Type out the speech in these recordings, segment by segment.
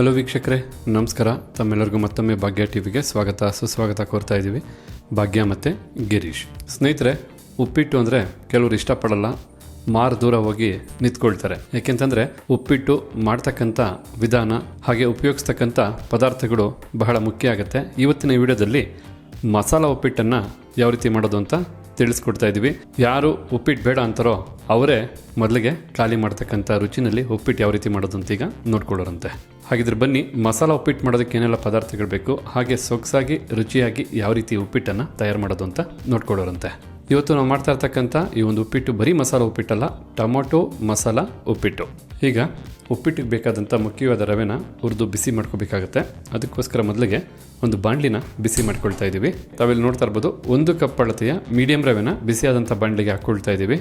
Hello ವೀಕ್ಷಕರೇ, ನಮಸ್ಕಾರ. ತಮ್ಮೆಲ್ಲರಿಗೂ ಮತ್ತೊಮ್ಮೆ ಭಾಗ್ಯ ಟಿ ವಿಗೆ ಸ್ವಾಗತ, ಸುಸ್ವಾಗತ ಕೋರ್ತಾ ಇದ್ದೀವಿ. ಭಾಗ್ಯ ಮತ್ತು ಗಿರೀಶ್. ಸ್ನೇಹಿತರೆ, ಉಪ್ಪಿಟ್ಟು ಅಂದರೆ ಕೆಲವರು ಇಷ್ಟಪಡಲ್ಲ, ಮಾರು ದೂರ ಹೋಗಿ ನಿಂತ್ಕೊಳ್ತಾರೆ. ಯಾಕೆಂತಂದರೆ, ಉಪ್ಪಿಟ್ಟು ಮಾಡ್ತಕ್ಕಂಥ ವಿಧಾನ, ಹಾಗೆ ಉಪಯೋಗಿಸ್ತಕ್ಕಂಥ ಪದಾರ್ಥಗಳು ಬಹಳ ಮುಖ್ಯ ಆಗುತ್ತೆ. ಇವತ್ತಿನ ವಿಡಿಯೋದಲ್ಲಿ ಮಸಾಲ ಉಪ್ಪಿಟ್ಟನ್ನು ಯಾವ ರೀತಿ ಮಾಡೋದು ಅಂತ ತಿಳಿಸ್ಕೊಡ್ತಾ ಇದ್ದೀವಿ. ಯಾರು ಉಪ್ಪಿಟ್ಟು ಬೇಡ ಅಂತಾರೋ ಅವರೇ ಮೊದಲಿಗೆ ಖಾಲಿ ಮಾಡ್ತಕ್ಕಂಥ ರುಚಿನಲ್ಲಿ ಉಪ್ಪಿಟ್ಟು ಯಾವ ರೀತಿ ಮಾಡೋದು ಅಂತ ಈಗ ನೋಡ್ಕೊಳ್ಳೋರಂತೆ. ಹಾಗಿದ್ರೆ ಬನ್ನಿ, ಮಸಾಲ ಉಪ್ಪಿಟ್ಟು ಮಾಡೋದಕ್ಕೆ ಏನೆಲ್ಲ ಪದಾರ್ಥಗಳು ಬೇಕು, ಹಾಗೆ ಸೊಗಸಾಗಿ, ರುಚಿಯಾಗಿ ಯಾವ ರೀತಿ ಉಪ್ಪಿಟ್ಟನ್ನು ತಯಾರು ಮಾಡೋದು ಅಂತ ನೋಡ್ಕೊಳ್ಳೋರಂತೆ. ಇವತ್ತು ನಾವು ಮಾಡ್ತಾ ಇರ್ತಕ್ಕಂಥ ಈ ಒಂದು ಉಪ್ಪಿಟ್ಟು ಬರೀ ಮಸಾಲ ಉಪ್ಪಿಟ್ಟಲ್ಲ, ಟೊಮೊಟೊ, ಮಸಾಲ ಉಪ್ಪಿಟ್ಟು. ಈಗ ಉಪ್ಪಿಟ್ಟಿಗೆ ಬೇಕಾದಂಥ ಮುಖ್ಯವಾದ ರವೆನ ಹುರಿದು ಬಿಸಿ ಮಾಡ್ಕೋಬೇಕಾಗತ್ತೆ. ಅದಕ್ಕೋಸ್ಕರ ಮೊದಲಿಗೆ ಒಂದು ಬಾಣಲಿನ ಬಿಸಿ ಮಾಡ್ಕೊಳ್ತಾ ಇದ್ದೀವಿ. ತಾವಿಲ್ಲಿ ನೋಡ್ತಾ ಇರ್ಬೋದು, ಒಂದು ಕಪ್ ಅಳತೆಯ ಮೀಡಿಯಂ ರವೆನ ಬಿಸಿಯಾದಂಥ ಬಾಣಲಿಗೆ ಹಾಕ್ಕೊಳ್ತಾ ಇದ್ದೀವಿ.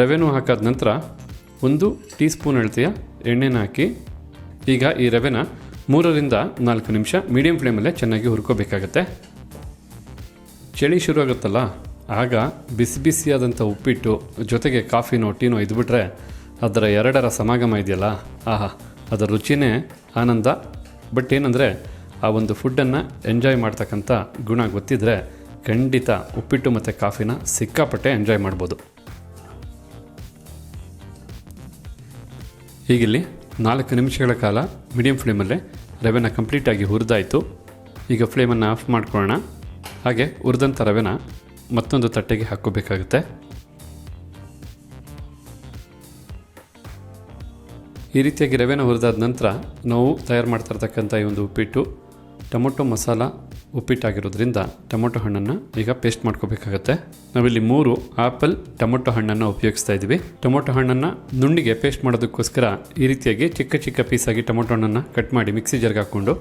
ರವೆನೂ ಹಾಕಾದ ನಂತರ ಒಂದು ಟೀ ಸ್ಪೂನ್ ಅಳತೆಯ ಎಣ್ಣೆನ ಹಾಕಿ, ಈಗ ಈ ರವೆನ ಮೂರರಿಂದ ನಾಲ್ಕು ನಿಮಿಷ ಮೀಡಿಯಂ ಫ್ಲೇಮಲ್ಲೇ ಚೆನ್ನಾಗಿ ಹುರ್ಕೋಬೇಕಾಗತ್ತೆ. ಚಳಿ ಶುರು ಆಗುತ್ತಲ್ಲ ಆಗ ಬಿಸಿ ಬಿಸಿಯಾದಂಥ ಉಪ್ಪಿಟ್ಟು, ಜೊತೆಗೆ ಕಾಫಿನೋ ಟೀನೋ ಇದ್ಬಿಟ್ರೆ ಅದರ ಎರಡರ ಸಮಾಗಮ ಇದೆಯಲ್ಲ? ಆಹಾ, ಅದರ ರುಚಿನೇ ಆನಂದ. ಬಟ್ ಏನಂದರೆ, ಆ ಒಂದು ಫುಡ್ಡನ್ನು ಎಂಜಾಯ್ ಮಾಡ್ತಕ್ಕಂಥ ಗುಣ ಗೊತ್ತಿದ್ದರೆ ಖಂಡಿತ ಉಪ್ಪಿಟ್ಟು ಮತ್ತು ಕಾಫಿನ ಸಿಕ್ಕಾಪಟ್ಟೆ ಎಂಜಾಯ್ ಮಾಡ್ಬೋದು. ಹೀಗಿಲ್ಲಿ ನಾಲ್ಕು ನಿಮಿಷಗಳ ಕಾಲ ಮೀಡಿಯಂ ಫ್ಲೇಮಲ್ಲೇ ರವೆನ ಕಂಪ್ಲೀಟಾಗಿ ಹುರಿದಾಯಿತು. ಈಗ ಫ್ಲೇಮನ್ನು ಆಫ್ ಮಾಡ್ಕೊಳ್ಳೋಣ. ಹಾಗೆ ಹುರಿದಂಥ ರವೆನ ಮತ್ತೊಂದು ತಟ್ಟೆಗೆ ಹಾಕ್ಕೋಬೇಕಾಗುತ್ತೆ. ಈ ರೀತಿಯಾಗಿ ರವೆನ ಹುರಿದಾದ ನಂತರ ನಾವು ತಯಾರು ಮಾಡ್ತಾ ಇರ್ತಕ್ಕಂಥ ಈ ಒಂದು ಉಪ್ಪಿಟ್ಟು, ಟೊಮೊಟೊ ಮಸಾಲ ಉಪ್ಪಿಟ್ಟಾಗಿರೋದ್ರಿಂದ ಟೊಮೊಟೊ ಹಣ್ಣನ್ನು ಈಗ ಪೇಸ್ಟ್ ಮಾಡ್ಕೋಬೇಕಾಗತ್ತೆ. ನಾವಿಲ್ಲಿ ಮೂರು ಆಪಲ್, ಟೊಮೊಟೊ ಹಣ್ಣನ್ನು ಉಪಯೋಗಿಸ್ತಾ ಇದ್ದೀವಿ. ಟೊಮೊಟೊ ಹಣ್ಣನ್ನು ನುಣ್ಣಿಗೆ ಪೇಸ್ಟ್ ಮಾಡೋದಕ್ಕೋಸ್ಕರ ಈ ರೀತಿಯಾಗಿ ಚಿಕ್ಕ ಚಿಕ್ಕ ಪೀಸಾಗಿ ಟೊಮೊಟೊ ಹಣ್ಣನ್ನು ಕಟ್ ಮಾಡಿ ಮಿಕ್ಸಿ ಜರ್ಗೆ ಹಾಕ್ಕೊಂಡು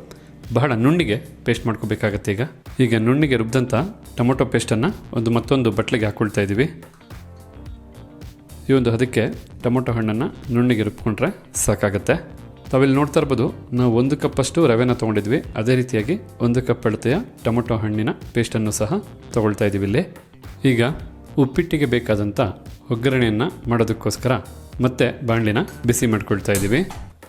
ಬಹಳ ನುಣ್ಣಿಗೆ ಪೇಸ್ಟ್ ಮಾಡ್ಕೋಬೇಕಾಗತ್ತೆ ಈಗ. ಈಗ ನುಣ್ಣಿಗೆ ರುಬ್ಬಿದಂಥ ಟೊಮೊಟೊ ಪೇಸ್ಟನ್ನು ಒಂದು ಮತ್ತೊಂದು ಬಟ್ಲಿಗೆ ಹಾಕ್ಕೊಳ್ತಾ ಇದ್ದೀವಿ. ಈ ಒಂದು ಅದಕ್ಕೆ ಟೊಮೊಟೊ ಹಣ್ಣನ್ನು ನುಣ್ಣಿಗೆ ರುಬ್ಕೊಂಡ್ರೆ ಸಾಕಾಗುತ್ತೆ. ತಾವಿಲ್ಲಿ ನೋಡ್ತಾ ಇರ್ಬೋದು, ನಾವು ಒಂದು ಕಪ್ಪಷ್ಟು ರವೆನ ತೊಗೊಂಡಿದ್ವಿ. ಅದೇ ರೀತಿಯಾಗಿ ಒಂದು ಕಪ್ ಅಳತೆಯ ಟೊಮೊಟೊ ಹಣ್ಣಿನ ಪೇಸ್ಟನ್ನು ಸಹ ತೊಗೊಳ್ತಾ ಇದ್ದೀವಿ ಇಲ್ಲಿ. ಈಗ ಉಪ್ಪಿಟ್ಟಿಗೆ ಬೇಕಾದಂಥ ಒಗ್ಗರಣೆಯನ್ನು ಮಾಡೋದಕ್ಕೋಸ್ಕರ ಮತ್ತೆ ಬಾಣಲಿನ ಬಿಸಿ ಮಾಡ್ಕೊಳ್ತಾ ಇದ್ದೀವಿ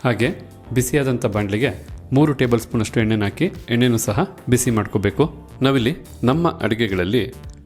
ಹಾಗೆ ಬಿಸಿಯಾದಂಥ ಬಾಣಲಿಗೆ ಮೂರು ಟೇಬಲ್ ಸ್ಪೂನಷ್ಟು ಎಣ್ಣೆನ ಹಾಕಿ ಎಣ್ಣೆನೂ ಸಹ ಬಿಸಿ ಮಾಡ್ಕೋಬೇಕು. ನಾವಿಲ್ಲಿ ನಮ್ಮ ಅಡುಗೆಗಳಲ್ಲಿ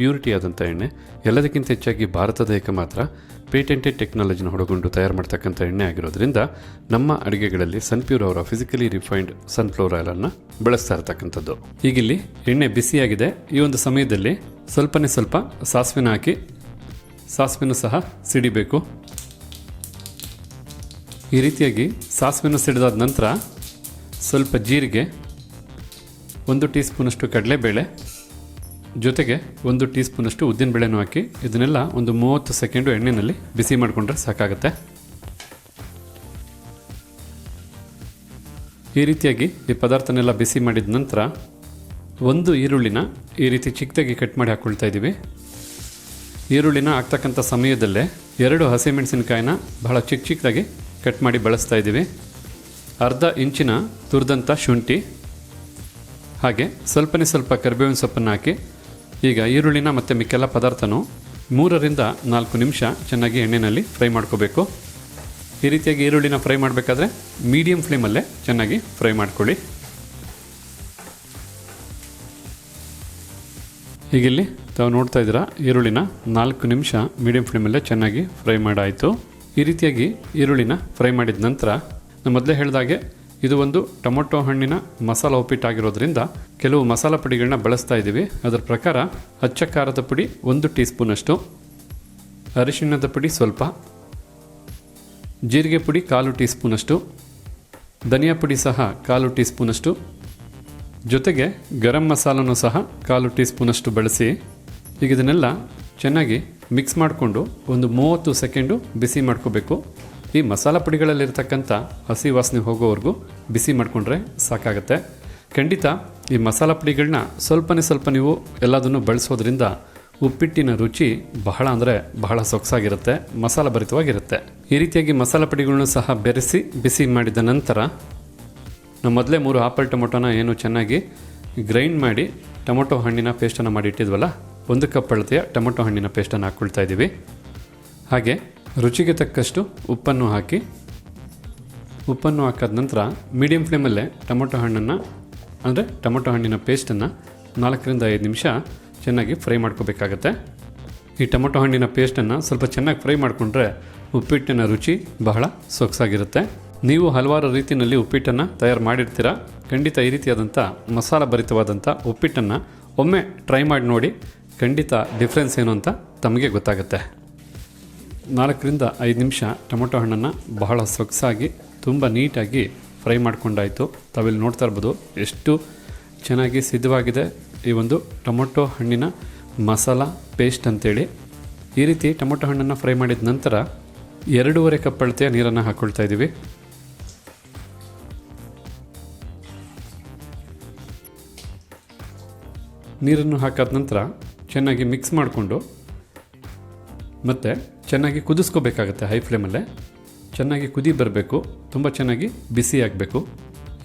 ಪ್ಯೂರಿಟಿ ಆದಂಥ ಎಣ್ಣೆ, ಎಲ್ಲದಕ್ಕಿಂತ ಹೆಚ್ಚಾಗಿ ಭಾರತದ ಏಕ ಮಾತ್ರ ಪೇಟೆಂಟೆಡ್ ಟೆಕ್ನಾಲಜಿನ ಹೊಡಗೊಂಡು ತಯಾರು ಮಾಡ್ತಕ್ಕಂಥ ಎಣ್ಣೆ ಆಗಿರೋದ್ರಿಂದ ನಮ್ಮ ಅಡುಗೆಗಳಲ್ಲಿ ಸನ್ಪ್ಯೂರ್ ಅವರ ಫಿಸಿಕಲಿ ರಿಫೈನ್ಡ್ ಸನ್ಫ್ಲವರ್ ಆಯಿಲನ್ನು ಬಳಸ್ತಾ ಇರ್ತಕ್ಕಂಥದ್ದು. ಈಗಿಲ್ಲಿ ಎಣ್ಣೆ ಬಿಸಿಯಾಗಿದೆ. ಈ ಒಂದು ಸಮಯದಲ್ಲಿ ಸ್ವಲ್ಪನೇ ಸ್ವಲ್ಪ ಸಾಸಿವೆನ ಹಾಕಿ ಸಾಸಿವೆನೂ ಸಹ ಸಿಡಿಬೇಕು. ಈ ರೀತಿಯಾಗಿ ಸಾಸಿವೆನ ಸಿಡಿದಾದ ನಂತರ ಸ್ವಲ್ಪ ಜೀರಿಗೆ, ಒಂದು ಟೀ ಸ್ಪೂನಷ್ಟು ಕಡಲೆಬೇಳೆ ಜೊತೆಗೆ ಒಂದು ಟೀ ಉದ್ದಿನ ಬೇಳೆನೂ ಹಾಕಿ ಇದನ್ನೆಲ್ಲ ಒಂದು ಮೂವತ್ತು ಸೆಕೆಂಡು ಎಣ್ಣೆಯಲ್ಲಿ ಬಿಸಿ ಮಾಡಿಕೊಂಡ್ರೆ ಸಾಕಾಗುತ್ತೆ. ಈ ರೀತಿಯಾಗಿ ಈ ಪದಾರ್ಥನೆಲ್ಲ ಬಿಸಿ ಮಾಡಿದ ನಂತರ ಒಂದು ಈರುಳ್ಳಿನ ಈ ರೀತಿ ಚಿಕ್ಕದಾಗಿ ಕಟ್ ಮಾಡಿ ಹಾಕ್ಕೊಳ್ತಾ ಇದ್ದೀವಿ. ಈರುಳ್ಳಿನ ಹಾಕ್ತಕ್ಕಂಥ ಸಮಯದಲ್ಲೇ ಎರಡು ಹಸಿಮೆಣಸಿನಕಾಯಿನ ಬಹಳ ಚಿಕ್ಕ ಚಿಕ್ಕದಾಗಿ ಕಟ್ ಮಾಡಿ ಬಳಸ್ತಾ ಇದ್ದೀವಿ. ಅರ್ಧ ಇಂಚಿನ ತುರಿದಂಥ ಶುಂಠಿ, ಹಾಗೆ ಸ್ವಲ್ಪನೇ ಸ್ವಲ್ಪ ಕರಿಬೇವಿನ ಸೊಪ್ಪನ್ನು ಹಾಕಿ ಈಗ ಈರುಳ್ಳಿನ ಮತ್ತು ಮಿಕ್ಕೆಲ್ಲ ಪದಾರ್ಥನೂ ಮೂರರಿಂದ ನಾಲ್ಕು ನಿಮಿಷ ಚೆನ್ನಾಗಿ ಎಣ್ಣೆಯಲ್ಲಿ ಫ್ರೈ ಮಾಡ್ಕೋಬೇಕು. ಈ ರೀತಿಯಾಗಿ ಈರುಳ್ಳಿನ ಫ್ರೈ ಮಾಡಬೇಕಾದ್ರೆ ಮೀಡಿಯಂ ಫ್ಲೇಮಲ್ಲೇ ಚೆನ್ನಾಗಿ ಫ್ರೈ ಮಾಡ್ಕೊಳ್ಳಿ. ಈಗಿಲ್ಲಿ ತಾವು ನೋಡ್ತಾ ಇದ್ದೀರಾ, ಈರುಳ್ಳಿನ ನಾಲ್ಕು ನಿಮಿಷ ಮೀಡಿಯಂ ಫ್ಲೇಮಲ್ಲೇ ಚೆನ್ನಾಗಿ ಫ್ರೈ ಮಾಡಾಯಿತು. ಈ ರೀತಿಯಾಗಿ ಈರುಳ್ಳಿನ ಫ್ರೈ ಮಾಡಿದ ನಂತರ, ನಾನು ಮೊದಲೇ ಹೇಳಿದಾಗೆ ಇದು ಒಂದು ಟೊಮೊಟೊ ಹಣ್ಣಿನ ಮಸಾಲ ಉಪ್ಪಿಟ್ಟಾಗಿರೋದ್ರಿಂದ ಕೆಲವು ಮಸಾಲ ಪುಡಿಗಳನ್ನ ಬಳಸ್ತಾ ಇದ್ದೀವಿ. ಅದರ ಪ್ರಕಾರ ಅಚ್ಚ ಖಾರದ ಪುಡಿ ಒಂದು ಟೀ ಸ್ಪೂನಷ್ಟು ಅರಿಶಿಣದ ಪುಡಿ ಸ್ವಲ್ಪ, ಜೀರಿಗೆ ಪುಡಿ ಕಾಲು ಟೀ ಸ್ಪೂನಷ್ಟು ಧನಿಯಾ ಪುಡಿ ಸಹ ಕಾಲು ಟೀ ಸ್ಪೂನಷ್ಟು ಜೊತೆಗೆ ಗರಂ ಮಸಾಲನೂ ಸಹ ಕಾಲು ಟೀ ಸ್ಪೂನಷ್ಟು ಬಳಸಿ ಈಗ ಇದನ್ನೆಲ್ಲ ಚೆನ್ನಾಗಿ ಮಿಕ್ಸ್ ಮಾಡಿಕೊಂಡು ಒಂದು ಮೂವತ್ತು ಸೆಕೆಂಡು ಬಿಸಿ ಮಾಡ್ಕೋಬೇಕು. ಈ ಮಸಾಲ ಪುಡಿಗಳಲ್ಲಿರ್ತಕ್ಕಂಥ ಹಸಿ ವಾಸನೆ ಹೋಗೋವರೆಗೂ ಬಿಸಿ ಮಾಡಿಕೊಂಡ್ರೆ ಸಾಕಾಗತ್ತೆ. ಖಂಡಿತ ಈ ಮಸಾಲ ಪುಡಿಗಳನ್ನ ಸ್ವಲ್ಪನೇ ಸ್ವಲ್ಪ ನೀವು ಎಲ್ಲದನ್ನು ಬಳಸೋದ್ರಿಂದ ಉಪ್ಪಿಟ್ಟಿನ ರುಚಿ ಬಹಳ ಅಂದರೆ ಬಹಳ ಸೊಗಸಾಗಿರುತ್ತೆ, ಮಸಾಲ ಭರಿತವಾಗಿರುತ್ತೆ. ಈ ರೀತಿಯಾಗಿ ಮಸಾಲ ಪುಡಿಗಳನ್ನು ಸಹ ಬೆರೆಸಿ ಬಿಸಿ ಮಾಡಿದ ನಂತರ ನಾವು ಮೊದಲೇ ಮೂರು ಆಪಲ್ ಟೊಮೊಟೊನ ಏನು ಚೆನ್ನಾಗಿ ಗ್ರೈಂಡ್ ಮಾಡಿ ಟೊಮೊಟೊ ಹಣ್ಣಿನ ಪೇಸ್ಟನ್ನು ಮಾಡಿ ಇಟ್ಟಿದ್ವಲ್ಲ, ಒಂದು ಕಪ್ ಅಳತೆಯ ಟೊಮೊಟೊ ಹಣ್ಣಿನ ಪೇಸ್ಟನ್ನು ಹಾಕ್ಕೊಳ್ತಾ ಇದ್ದೀವಿ. ಹಾಗೆ ರುಚಿಗೆ ತಕ್ಕಷ್ಟು ಉಪ್ಪನ್ನು ಹಾಕಿ, ಉಪ್ಪನ್ನು ಹಾಕಾದ ನಂತರ ಮೀಡಿಯಂ ಫ್ಲೇಮಲ್ಲೇ ಟೊಮೊಟೊ ಹಣ್ಣನ್ನು, ಅಂದರೆ ಟೊಮೊಟೊ ಹಣ್ಣಿನ ಪೇಸ್ಟನ್ನು ನಾಲ್ಕರಿಂದ ಐದು ನಿಮಿಷ ಚೆನ್ನಾಗಿ ಫ್ರೈ ಮಾಡ್ಕೋಬೇಕಾಗತ್ತೆ. ಈ ಟೊಮೊಟೊ ಹಣ್ಣಿನ ಪೇಸ್ಟನ್ನು ಸ್ವಲ್ಪ ಚೆನ್ನಾಗಿ ಫ್ರೈ ಮಾಡಿಕೊಂಡ್ರೆ ಉಪ್ಪಿಟ್ಟಿನ ರುಚಿ ಬಹಳ ಸೊಗಸಾಗಿರುತ್ತೆ. ನೀವು ಹಲವಾರು ರೀತಿಯಲ್ಲಿ ಉಪ್ಪಿಟ್ಟನ್ನು ತಯಾರು ಮಾಡಿರ್ತೀರ? ಖಂಡಿತ ಈ ರೀತಿಯಾದಂಥ ಮಸಾಲ ಭರಿತವಾದಂಥ ಉಪ್ಪಿಟ್ಟನ್ನು ಒಮ್ಮೆ ಟ್ರೈ ಮಾಡಿ ನೋಡಿ ಖಂಡಿತ ಡಿಫ್ರೆನ್ಸ್ ಏನು ಅಂತ ತಮಗೆ ಗೊತ್ತಾಗುತ್ತೆ. ನಾಲ್ಕರಿಂದ ಐದು ನಿಮಿಷ ಟೊಮೊಟೊ ಹಣ್ಣನ್ನು ಬಹಳ ಸೊಗಸಾಗಿ ತುಂಬ ನೀಟಾಗಿ ಫ್ರೈ ಮಾಡ್ಕೊಂಡಾಯಿತು. ತಾವಿಲ್ಲಿ ನೋಡ್ತಾ ಇರ್ಬೋದು ಎಷ್ಟು ಚೆನ್ನಾಗಿ ಸಿದ್ಧವಾಗಿದೆ ಈ ಒಂದು ಟೊಮೊಟೊ ಹಣ್ಣಿನ ಮಸಾಲ ಪೇಸ್ಟ್ ಅಂತೇಳಿ. ಈ ರೀತಿ ಟೊಮೊಟೊ ಹಣ್ಣನ್ನು ಫ್ರೈ ಮಾಡಿದ ನಂತರ ಎರಡೂವರೆ ಕಪ್ ಅಳತೆಯ ನೀರನ್ನು ಹಾಕ್ಕೊಳ್ತಾ ಇದ್ದೀವಿ. ನೀರನ್ನು ಹಾಕಾದ ನಂತರ ಚೆನ್ನಾಗಿ ಮಿಕ್ಸ್ ಮಾಡಿಕೊಂಡು ಮತ್ತು ಚೆನ್ನಾಗಿ ಕುದಿಸ್ಕೋಬೇಕಾಗತ್ತೆ ಹೈ ಫ್ಲೇಮಲ್ಲೇ ಚೆನ್ನಾಗಿ ಕುದಿ ಬರಬೇಕು. ತುಂಬ ಚೆನ್ನಾಗಿ ಬಿಸಿ ಆಗಬೇಕು.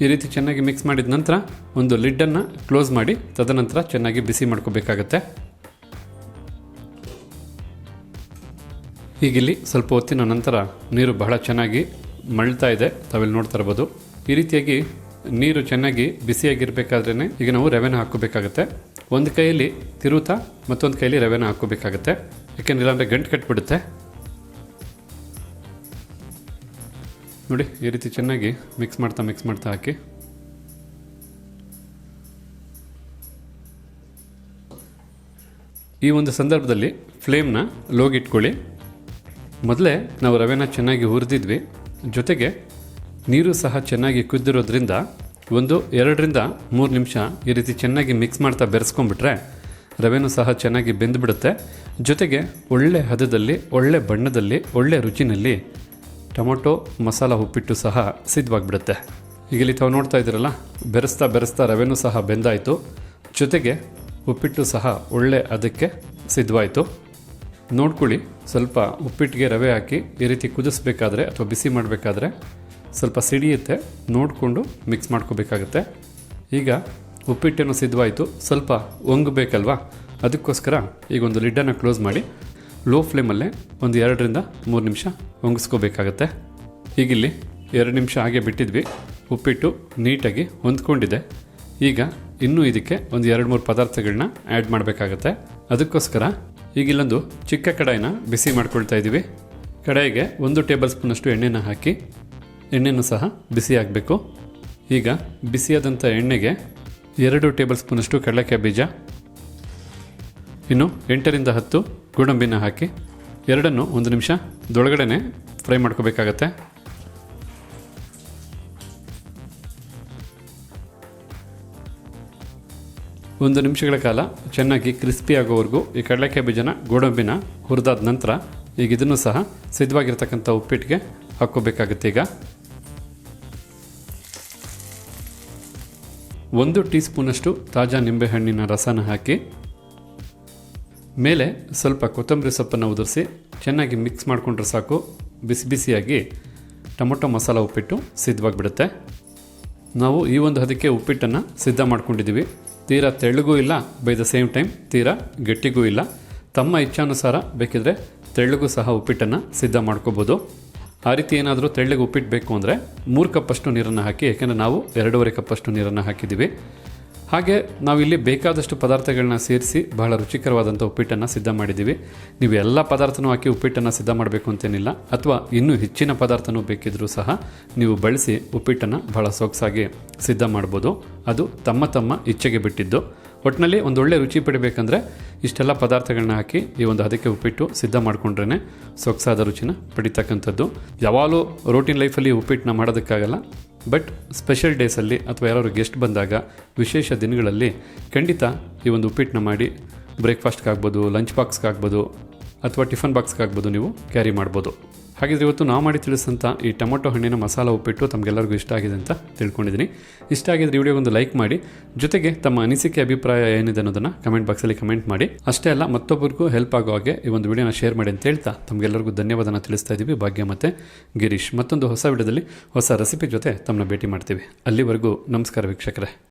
ಈ ರೀತಿ ಚೆನ್ನಾಗಿ ಮಿಕ್ಸ್ ಮಾಡಿದ ನಂತರ ಒಂದು ಲಿಡ್ಡನ್ನು ಕ್ಲೋಸ್ ಮಾಡಿ, ತದನಂತರ ಚೆನ್ನಾಗಿ ಬಿಸಿ ಮಾಡ್ಕೋಬೇಕಾಗತ್ತೆ. ಈಗಿಲ್ಲಿ ಸ್ವಲ್ಪ ಹೊತ್ತಿನ ನಂತರ ನೀರು ಬಹಳ ಚೆನ್ನಾಗಿ ಮಳ್ತಾ ಇದೆ. ತಾವಿಲ್ಲಿ ನೋಡ್ತಾ ಇರ್ಬೋದು. ಈ ರೀತಿಯಾಗಿ ನೀರು ಚೆನ್ನಾಗಿ ಬಿಸಿಯಾಗಿರಬೇಕಾದ್ರೇ ಈಗ ನಾವು ರವೆನ ಹಾಕೋಬೇಕಾಗತ್ತೆ ಒಂದು ಕೈಯಲ್ಲಿ ತಿರುತ ಮತ್ತೊಂದು ಕೈಯಲ್ಲಿ ರವೆನ ಹಾಕೋಬೇಕಾಗತ್ತೆ ಯಾಕೆಂದ್ರೆ ಇಲ್ಲಾಂದರೆ ಗಂಟು ಕಟ್ಬಿಡುತ್ತೆ. ನೋಡಿ, ಈ ರೀತಿ ಚೆನ್ನಾಗಿ ಮಿಕ್ಸ್ ಮಾಡ್ತಾ ಮಿಕ್ಸ್ ಮಾಡ್ತಾ ಹಾಕಿ. ಈ ಒಂದು ಸಂದರ್ಭದಲ್ಲಿ ಫ್ಲೇಮ್ನ ಲೋಗಿಟ್ಕೊಳ್ಳಿ ಮೊದಲೇ ನಾವು ರವೆನ ಚೆನ್ನಾಗಿ ಹುರಿದಿದ್ವಿ. ಜೊತೆಗೆ ನೀರು ಸಹ ಚೆನ್ನಾಗಿ ಕುದ್ದಿರೋದ್ರಿಂದ ಒಂದು ಎರಡರಿಂದ ಮೂರು ನಿಮಿಷ ಈ ರೀತಿ ಚೆನ್ನಾಗಿ ಮಿಕ್ಸ್ ಮಾಡ್ತಾ ಬೆರೆಸ್ಕೊಂಡ್ಬಿಟ್ರೆ ರವೆನೂ ಸಹ ಚೆನ್ನಾಗಿ ಬೆಂದುಬಿಡುತ್ತೆ. ಜೊತೆಗೆ ಒಳ್ಳೆ ಹದದಲ್ಲಿ, ಒಳ್ಳೆ ಬಣ್ಣದಲ್ಲಿ, ಒಳ್ಳೆ ರುಚಿನಲ್ಲಿ ಟೊಮೊಟೊ, ಮಸಾಲ ಉಪ್ಪಿಟ್ಟು ಸಹ ಸಿದ್ಧವಾಗಿಬಿಡುತ್ತೆ. ಈಗ ಇಲ್ಲಿ ತಾವು ನೋಡ್ತಾ ಇದ್ದೀರಲ್ಲ, ಬೆರೆಸ್ತಾ ಬೆರೆಸ್ತಾ ರವೆನೂ ಸಹ ಬೆಂದಾಯಿತು. ಜೊತೆಗೆ ಉಪ್ಪಿಟ್ಟು ಸಹ ಒಳ್ಳೆ ಅದಕ್ಕೆ ಸಿದ್ಧವಾಯಿತು. ನೋಡ್ಕೊಳ್ಳಿ, ಸ್ವಲ್ಪ ಉಪ್ಪಿಟ್ಟಿಗೆ ರವೆ ಹಾಕಿ ಈ ರೀತಿ ಕುದಿಸ್ಬೇಕಾದ್ರೆ ಅಥವಾ ಬಿಸಿ ಮಾಡಬೇಕಾದ್ರೆ ಸ್ವಲ್ಪ ಸಿಡಿಯುತ್ತೆ. ನೋಡಿಕೊಂಡು ಮಿಕ್ಸ್ ಮಾಡ್ಕೋಬೇಕಾಗತ್ತೆ. ಈಗ ಉಪ್ಪಿಟ್ಟನ್ನು ಸಿದ್ಧವಾಯಿತು. ಸ್ವಲ್ಪ ಒಂಗಬೇಕಲ್ವಾ? ಅದಕ್ಕೋಸ್ಕರ ಈಗ ಒಂದು ಲಿಡ್ಡನ್ನು ಕ್ಲೋಸ್ ಮಾಡಿ, ಲೋ ಫ್ಲೇಮಲ್ಲೇ ಒಂದು ಎರಡರಿಂದ ಮೂರು ನಿಮಿಷ ಒಣಗಿಸ್ಕೋಬೇಕಾಗತ್ತೆ ಈಗಿಲ್ಲಿ ಎರಡು ನಿಮಿಷ ಹಾಗೆ ಬಿಟ್ಟಿದ್ವಿ. ಉಪ್ಪಿಟ್ಟು ನೀಟಾಗಿ ಹೊಂದ್ಕೊಂಡಿದೆ. ಈಗ ಇನ್ನೂ ಇದಕ್ಕೆ ಒಂದು ಎರಡು ಮೂರು ಪದಾರ್ಥಗಳನ್ನ ಆ್ಯಡ್ ಮಾಡಬೇಕಾಗತ್ತೆ. ಅದಕ್ಕೋಸ್ಕರ ಈಗ ಇಲ್ಲೊಂದು ಚಿಕ್ಕ ಕಡಾಯಿನ ಬಿಸಿ ಮಾಡ್ಕೊಳ್ತಾ ಇದ್ದೀವಿ. ಕಡಾಯಿಗೆ ಒಂದು ಟೇಬಲ್ ಸ್ಪೂನಷ್ಟು ಎಣ್ಣೆನ ಹಾಕಿ, ಎಣ್ಣೆನೂ ಸಹ ಬಿಸಿ ಆಗಬೇಕು. ಈಗ ಬಿಸಿಯಾದಂಥ ಎಣ್ಣೆಗೆ ಎರಡು ಟೇಬಲ್ ಸ್ಪೂನಷ್ಟು ಕಡಲೆಕಾಯಿ ಬೀಜ. ಇನ್ನು ಎಂಟರಿಂದ ಹತ್ತು ಗೋಡಂಬಿನ ಹಾಕಿ ಎರಡನ್ನು ಒಂದು ನಿಮಿಷ ದೊಳಗಡೆನೆ ಫ್ರೈ ಮಾಡ್ಕೋಬೇಕಾಗತ್ತೆ. ಒಂದು ನಿಮಿಷಗಳ ಕಾಲ ಚೆನ್ನಾಗಿ ಕ್ರಿಸ್ಪಿ ಆಗೋವರೆಗೂ ಈ ಕಡಲೆಕಾಯಿ ಬೀಜನ ಗೋಡಂಬಿನ ಹುರಿದಾದ ನಂತರ ಈಗ ಇದನ್ನು ಸಹ ಸಿದ್ಧವಾಗಿರ್ತಕ್ಕಂಥ ಉಪ್ಪಿಟ್ಟಿಗೆ ಹಾಕ್ಕೋಬೇಕಾಗುತ್ತೆ ಈಗ. ಒಂದು ಟೀ ಸ್ಪೂನಷ್ಟು ತಾಜಾ ನಿಂಬೆಹಣ್ಣಿನ ರಸನ ಹಾಕಿ, ಮೇಲೆ ಸ್ವಲ್ಪ ಕೊತ್ತಂಬರಿ ಸೊಪ್ಪನ್ನು ಉದುರಿಸಿ, ಚೆನ್ನಾಗಿ ಮಿಕ್ಸ್ ಮಾಡಿಕೊಂಡ್ರೆ ಸಾಕು. ಬಿಸಿ ಬಿಸಿಯಾಗಿ ಟೊಮೊಟೊ ಮಸಾಲ ಉಪ್ಪಿಟ್ಟು ಸಿದ್ಧವಾಗಿಬಿಡುತ್ತೆ. ನಾವು ಈ ಒಂದು ಹದಕ್ಕೆ ಉಪ್ಪಿಟ್ಟನ್ನು ಸಿದ್ಧ ಮಾಡ್ಕೊಂಡಿದ್ದೀವಿ ತೀರಾ ತೆಳ್ಳಗೂ ಇಲ್ಲ, ಬೈ ದ ಸೇಮ್ ಟೈಮ್ ತೀರಾ ಗಟ್ಟಿಗೂ ಇಲ್ಲ. ತಮ್ಮ ಇಚ್ಛಾನುಸಾರ ಬೇಕಿದ್ರೆ ತೆಳ್ಳಗೂ ಸಹ ಉಪ್ಪಿಟ್ಟನ್ನು ಸಿದ್ಧ ಮಾಡ್ಕೋಬೋದು. ಆ ರೀತಿ ಏನಾದರೂ ತೆಳ್ಳಗೆ ಉಪ್ಪಿಟ್ಟು ಬೇಕು ಅಂದರೆ ಮೂರು ಕಪ್ಪಷ್ಟು ನೀರನ್ನು ಹಾಕಿ ಯಾಕೆಂದರೆ ನಾವು ಎರಡೂವರೆ ಕಪ್ಪಷ್ಟು ನೀರನ್ನು ಹಾಕಿದ್ದೀವಿ. ಹಾಗೆ ನಾವಿಲ್ಲಿ ಬೇಕಾದಷ್ಟು ಪದಾರ್ಥಗಳನ್ನ ಸೇರಿಸಿ ಬಹಳ ರುಚಿಕರವಾದಂಥ ಉಪ್ಪಿಟ್ಟನ್ನು ಸಿದ್ಧ ಮಾಡಿದ್ದೀವಿ. ನೀವು ಎಲ್ಲ ಪದಾರ್ಥನೂ ಹಾಕಿ ಉಪ್ಪಿಟ್ಟನ್ನು ಸಿದ್ಧ ಮಾಡಬೇಕು ಅಂತೇನಿಲ್ಲ, ಅಥವಾ ಇನ್ನೂ ಹೆಚ್ಚಿನ ಪದಾರ್ಥನೂ ಬೇಕಿದ್ರೂ ಸಹ ನೀವು ಬಳಸಿ ಉಪ್ಪಿಟ್ಟನ್ನು ಬಹಳ ಸೊಗಸಾಗಿ ಸಿದ್ಧ ಮಾಡ್ಬೋದು. ಅದು ತಮ್ಮ ತಮ್ಮ ಇಚ್ಛೆಗೆ ಬಿಟ್ಟಿದ್ದು. ಒಟ್ಟಿನಲ್ಲಿ ಒಂದು ಒಳ್ಳೆ ರುಚಿ ಪಡಿಬೇಕಂದ್ರೆ ಇಷ್ಟೆಲ್ಲ ಪದಾರ್ಥಗಳನ್ನ ಹಾಕಿ ಈ ಒಂದು ಅದಕ್ಕೆ ಉಪ್ಪಿಟ್ಟು ಸಿದ್ಧ ಮಾಡಿಕೊಂಡ್ರೇ ಸೊಗಸಾದ ರುಚಿನ ಪಡಿತಕ್ಕಂಥದ್ದು. ಯಾವಾಗಲೂ ರೋಟೀನ್ ಲೈಫಲ್ಲಿ ಉಪ್ಪಿಟ್ಟನ್ನ ಮಾಡೋದಕ್ಕಾಗಲ್ಲ ಬಟ್ ಸ್ಪೆಷಲ್ ಡೇಸಲ್ಲಿ ಅಥವಾ ಯಾರಾದ್ರು ಗೆಸ್ಟ್ ಬಂದಾಗ ವಿಶೇಷ ದಿನಗಳಲ್ಲಿ ಖಂಡಿತ ಈ ಒಂದು ಉಪ್ಪಿಟ್ಟನ್ನ ಮಾಡಿ ಬ್ರೇಕ್ಫಾಸ್ಟ್ಗಾಗ್ಬೋದು ಲಂಚ್ ಬಾಕ್ಸ್ಗಾಗ್ಬೋದು ಅಥವಾ ಟಿಫನ್ ಬಾಕ್ಸ್ಗಾಗ್ಬೋದು ನೀವು ಕ್ಯಾರಿ ಮಾಡ್ಬೋದು. ಹಾಗಿದ್ರೆ ಇವತ್ತು ನಾವು ಮಾಡಿ ತಿಳಿಸಂತ ಈ ಟೊಮೊಟೊ ಹಣ್ಣಿನ ಮಸಾಲ ಉಪ್ಪಿಟ್ಟು ತಮಗೆಲ್ಲರಿಗೂ ಇಷ್ಟ ಆಗಿದೆ ಅಂತ ತಿಳ್ಕೊಂಡಿದ್ದೀನಿ. ಇಷ್ಟ ಆಗಿದ್ರೆ ವಿಡಿಯೋ ಒಂದು ಲೈಕ್ ಮಾಡಿ, ಜೊತೆಗೆ ತಮ್ಮ ಅನಿಸಿಕೆ, ಅಭಿಪ್ರಾಯ ಏನಿದೆ ಅನ್ನೋದನ್ನು ಕಮೆಂಟ್ ಬಾಕ್ಸಲ್ಲಿ ಕಮೆಂಟ್ ಮಾಡಿ. ಅಷ್ಟೇ ಅಲ್ಲ, ಮತ್ತೊಬ್ಬರಿಗೂ ಹೆಲ್ಪ್ ಆಗೋ ಹಾಗೆ ಈ ಒಂದು ವಿಡಿಯೋನ ಶೇರ್ ಮಾಡಿ ಅಂತ ಹೇಳ್ತಾ ತಮಗೆಲ್ಲರಿಗೂ ಧನ್ಯವಾದನ ತಿಳಿಸ್ತಾ ಇದ್ದೀವಿ ಭಾಗ್ಯ ಮತ್ತು ಗಿರೀಶ್. ಮತ್ತೊಂದು ಹೊಸ ವಿಡಿಯೋದಲ್ಲಿ ಹೊಸ ರೆಸಿಪಿ ಜೊತೆ ತಮ್ಮನ್ನ ಭೇಟಿ ಮಾಡ್ತೀವಿ. ಅಲ್ಲಿವರೆಗೂ ನಮಸ್ಕಾರ ವೀಕ್ಷಕರೇ.